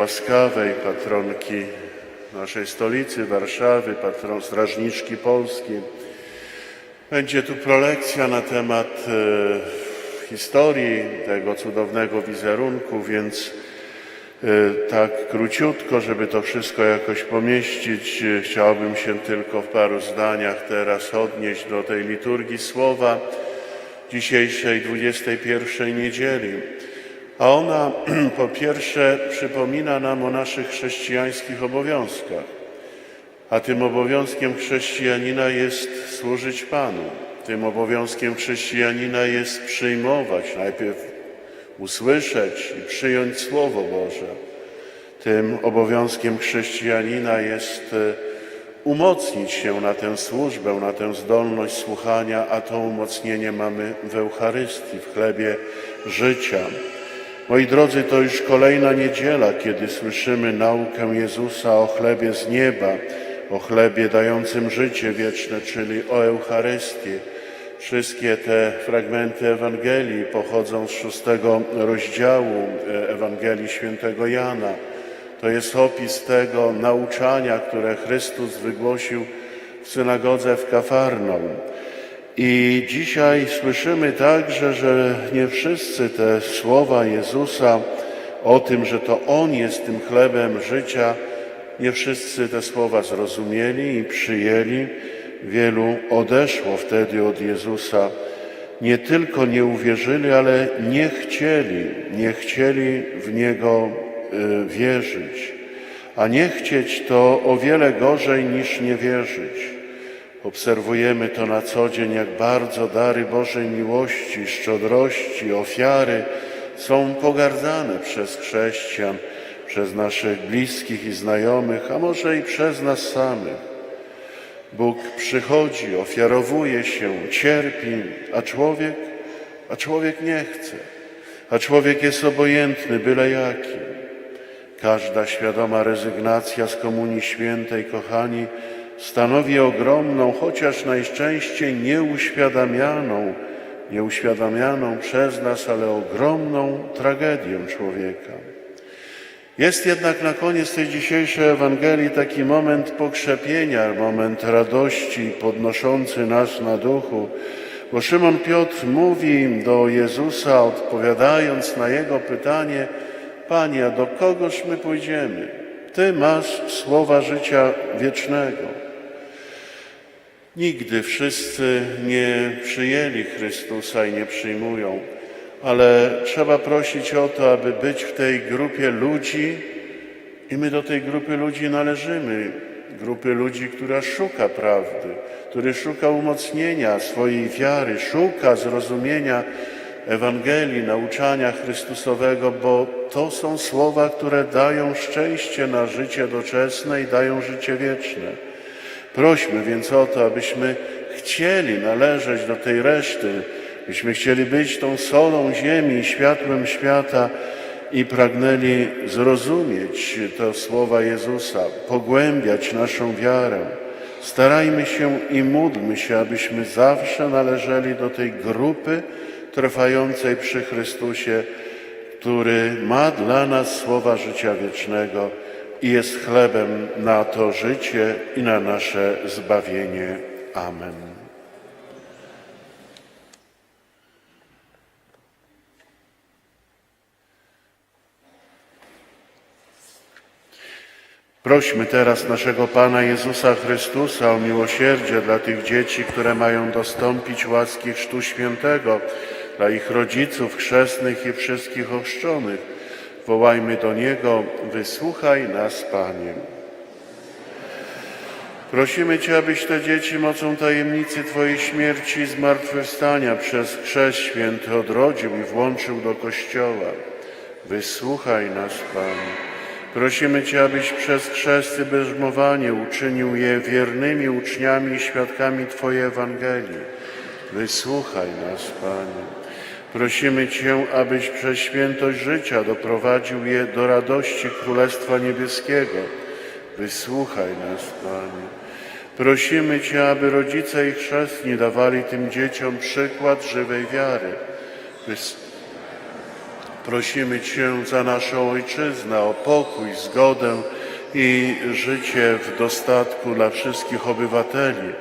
łaskawej patronki naszej stolicy Warszawy, patron strażniczki Polski. Będzie tu prolekcja na temat e, historii tego cudownego wizerunku, więc e, tak króciutko, żeby to wszystko jakoś pomieścić, e, chciałbym się tylko w paru zdaniach teraz odnieść do tej liturgii słowa dzisiejszej 21 niedzieli. A ona po pierwsze przypomina nam o naszych chrześcijańskich obowiązkach. A tym obowiązkiem chrześcijanina jest służyć Panu. Tym obowiązkiem chrześcijanina jest przyjmować, najpierw usłyszeć i przyjąć Słowo Boże. Tym obowiązkiem chrześcijanina jest e, umocnić się na tę służbę, na tę zdolność słuchania, a to umocnienie mamy w Eucharystii, w chlebie życia. Moi drodzy, to już kolejna niedziela, kiedy słyszymy naukę Jezusa o chlebie z nieba, o chlebie dającym życie wieczne, czyli o Eucharystii. Wszystkie te fragmenty Ewangelii pochodzą z szóstego rozdziału e, Ewangelii świętego Jana. To jest opis tego nauczania, które Chrystus wygłosił w synagodze w Kafarnaum. I dzisiaj słyszymy także, że nie wszyscy te słowa Jezusa o tym, że to On jest tym chlebem życia, nie wszyscy te słowa zrozumieli i przyjęli. Wielu odeszło wtedy od Jezusa. Nie tylko nie uwierzyli, ale nie chcieli, nie chcieli w Niego y, wierzyć. A nie chcieć to o wiele gorzej niż nie wierzyć. Obserwujemy to na co dzień, jak bardzo dary Bożej miłości, szczodrości, ofiary są pogardzane przez chrześcijan, przez naszych bliskich i znajomych, a może i przez nas samych. Bóg przychodzi, ofiarowuje się, cierpi, a człowiek, a człowiek nie chce, a człowiek jest obojętny, byle jaki. Każda świadoma rezygnacja z Komunii Świętej, kochani, stanowi ogromną, chociaż najczęściej nieuświadamianą, nieuświadamianą przez nas, ale ogromną tragedię człowieka. Jest jednak na koniec tej dzisiejszej Ewangelii taki moment pokrzepienia, moment radości podnoszący nas na duchu, bo Szymon Piotr mówi do Jezusa, odpowiadając na jego pytanie, Panie, do kogoż my pójdziemy? Ty masz słowa życia wiecznego. Nigdy wszyscy nie przyjęli Chrystusa i nie przyjmują, ale trzeba prosić o to, aby być w tej grupie ludzi i my do tej grupy ludzi należymy. Grupy ludzi, która szuka prawdy, który szuka umocnienia swojej wiary, szuka zrozumienia Ewangelii, nauczania Chrystusowego, bo to są słowa, które dają szczęście na życie doczesne i dają życie wieczne. Prośmy więc o to, abyśmy chcieli należeć do tej reszty, byśmy chcieli być tą solą ziemi, światłem świata i pragnęli zrozumieć te słowa Jezusa, pogłębiać naszą wiarę. Starajmy się i módlmy się, abyśmy zawsze należeli do tej grupy trwającej przy Chrystusie, który ma dla nas słowa życia wiecznego i jest chlebem na to życie i na nasze zbawienie. Amen. Prośmy teraz naszego Pana Jezusa Chrystusa o miłosierdzie dla tych dzieci, które mają dostąpić łaski Chrztu Świętego, dla ich rodziców, chrzestnych i wszystkich ochrzczonych. Wołajmy do Niego, wysłuchaj nas, Panie. Prosimy Cię, abyś te dzieci mocą tajemnicy Twojej śmierci i zmartwychwstania przez chrzest święty odrodził i włączył do Kościoła. Wysłuchaj nas, Panie. Prosimy Cię, abyś przez chrzest i bierzmowanie uczynił je wiernymi uczniami i świadkami Twojej Ewangelii. Wysłuchaj nas, Panie. Prosimy Cię, abyś przez świętość życia doprowadził je do radości Królestwa Niebieskiego. Wysłuchaj nas, Panie. Prosimy Cię, aby rodzice i chrzestni dawali tym dzieciom przykład żywej wiary. Wys- Prosimy Cię za naszą ojczyznę o pokój, zgodę i życie w dostatku dla wszystkich obywateli.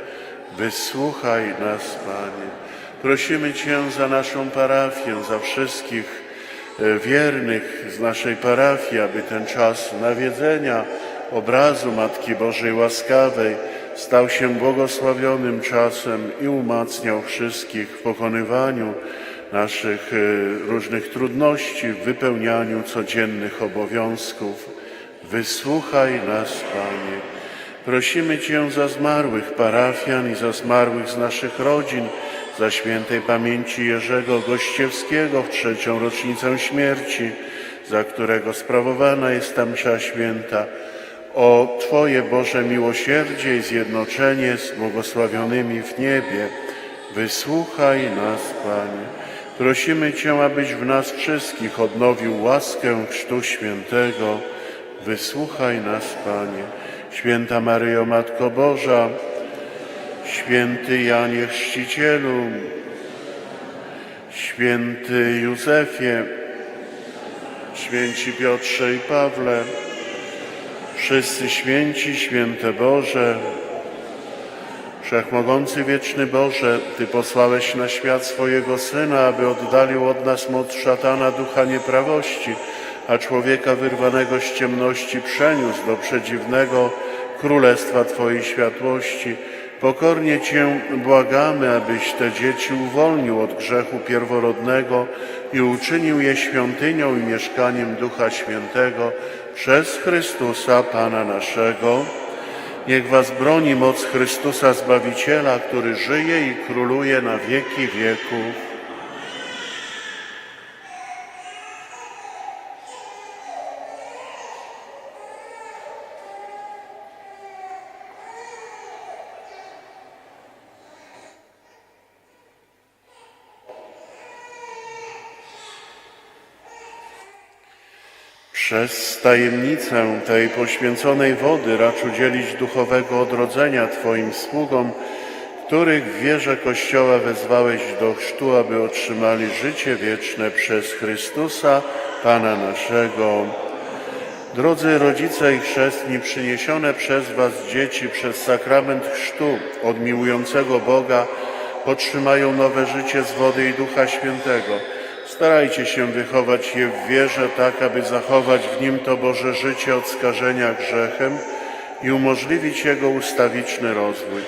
Wysłuchaj nas, Panie. Prosimy Cię za naszą parafię, za wszystkich e, wiernych z naszej parafii, aby ten czas nawiedzenia obrazu Matki Bożej Łaskawej stał się błogosławionym czasem i umacniał wszystkich w pokonywaniu naszych e, różnych trudności, w wypełnianiu codziennych obowiązków. Wysłuchaj nas, Panie. Prosimy Cię za zmarłych parafian i za zmarłych z naszych rodzin, za świętej pamięci Jerzego Gościewskiego w trzecią rocznicę śmierci, za którego sprawowana jest ta msza święta, o Twoje Boże miłosierdzie i zjednoczenie z błogosławionymi w niebie. Wysłuchaj nas, Panie. Prosimy Cię, abyś w nas wszystkich odnowił łaskę Chrztu Świętego. Wysłuchaj nas, Panie. Święta Maryjo, Matko Boża, Święty Janie Chrzcicielu, Święty Józefie, Święci Piotrze i Pawle, wszyscy święci, święte Boże, Wszechmogący wieczny Boże, Ty posłałeś na świat swojego Syna, aby oddalił od nas moc szatana ducha nieprawości, a człowieka wyrwanego z ciemności przeniósł do przedziwnego królestwa Twojej światłości. Pokornie Cię błagamy, abyś te dzieci uwolnił od grzechu pierworodnego i uczynił je świątynią i mieszkaniem Ducha Świętego przez Chrystusa Pana naszego. Niech Was broni moc Chrystusa Zbawiciela, który żyje i króluje na wieki wieków. Przez tajemnicę tej poświęconej wody racz udzielić duchowego odrodzenia Twoim sługom, których w wierze Kościoła wezwałeś do chrztu, aby otrzymali życie wieczne przez Chrystusa, Pana naszego. Drodzy rodzice i chrzestni, przyniesione przez Was dzieci przez sakrament chrztu od miłującego Boga otrzymają nowe życie z wody i Ducha Świętego. Starajcie się wychować je w wierze tak, aby zachować w nim to Boże życie od skażenia grzechem i umożliwić jego ustawiczny rozwój.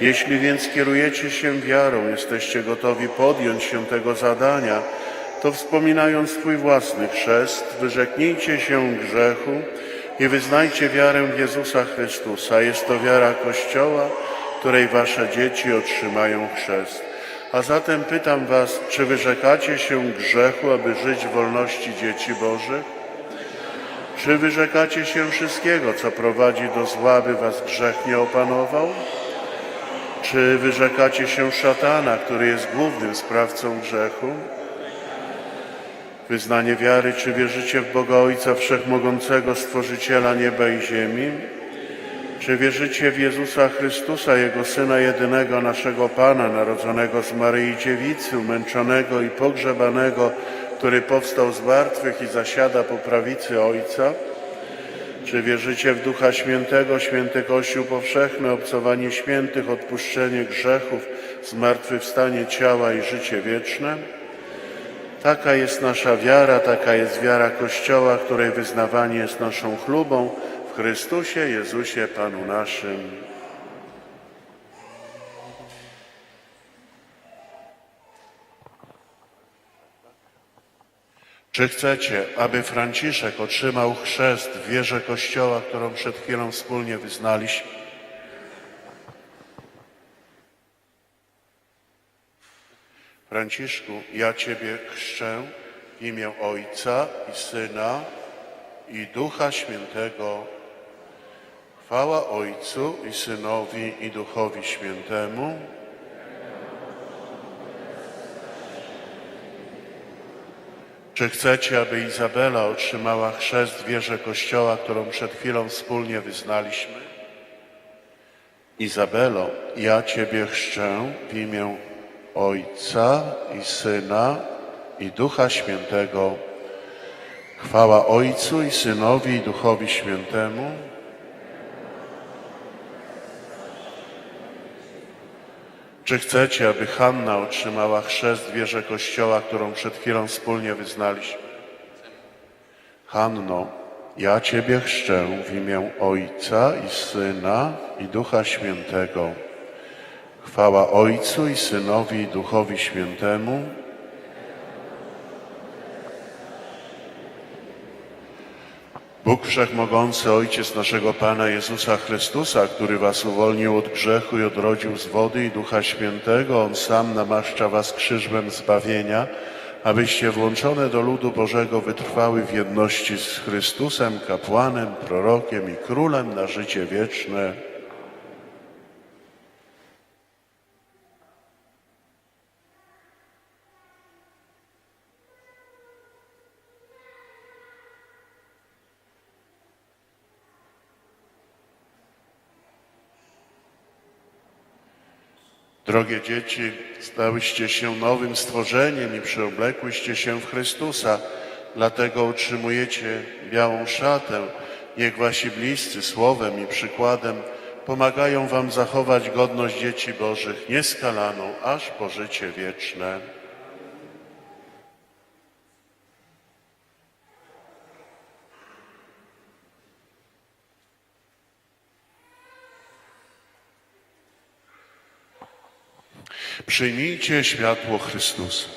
Jeśli więc kierujecie się wiarą, jesteście gotowi podjąć się tego zadania, to wspominając swój własny chrzest, wyrzeknijcie się grzechu i wyznajcie wiarę w Jezusa Chrystusa. Jest to wiara Kościoła, której wasze dzieci otrzymają chrzest. A zatem pytam was, czy wyrzekacie się grzechu, aby żyć w wolności dzieci Bożych? Czy wyrzekacie się wszystkiego, co prowadzi do zła, by was grzech nie opanował? Czy wyrzekacie się szatana, który jest głównym sprawcą grzechu? Wyznanie wiary, czy wierzycie w Boga Ojca Wszechmogącego, Stworzyciela nieba i ziemi? Czy wierzycie w Jezusa Chrystusa, Jego Syna jedynego, naszego Pana, narodzonego z Maryi Dziewicy, umęczonego i pogrzebanego, który powstał z martwych i zasiada po prawicy Ojca? Czy wierzycie w Ducha Świętego, święty Kościół powszechny, obcowanie świętych, odpuszczenie grzechów, zmartwychwstanie ciała i życie wieczne? Taka jest nasza wiara, taka jest wiara Kościoła, której wyznawanie jest naszą chlubą Chrystusie Jezusie Panu naszym. Czy chcecie, aby Franciszek otrzymał chrzest w wierze Kościoła, którą przed chwilą wspólnie wyznaliśmy? Franciszku, ja Ciebie chrzczę w imię Ojca i Syna i Ducha Świętego. Chwała Ojcu i Synowi i Duchowi Świętemu. Czy chcecie, aby Izabela otrzymała chrzest w wierze Kościoła, którą przed chwilą wspólnie wyznaliśmy? Izabelo, ja Ciebie chrzczę w imię Ojca i Syna i Ducha Świętego. Chwała Ojcu i Synowi i Duchowi Świętemu. Czy chcecie, aby Hanna otrzymała chrzest w wierze Kościoła, którą przed chwilą wspólnie wyznaliśmy? Hanno, ja Ciebie chrzczę w imię Ojca i Syna i Ducha Świętego. Chwała Ojcu i Synowi i Duchowi Świętemu. Bóg Wszechmogący, Ojciec naszego Pana Jezusa Chrystusa, który was uwolnił od grzechu i odrodził z wody i Ducha Świętego, On sam namaszcza was krzyżem zbawienia, abyście włączone do ludu Bożego wytrwały w jedności z Chrystusem, kapłanem, prorokiem i królem na życie wieczne. Drogie dzieci, stałyście się nowym stworzeniem i przeoblekłyście się w Chrystusa, dlatego otrzymujecie białą szatę. Niech wasi bliscy słowem i przykładem pomagają wam zachować godność dzieci Bożych nieskalaną aż po życie wieczne. Przyjmijcie światło Chrystusa.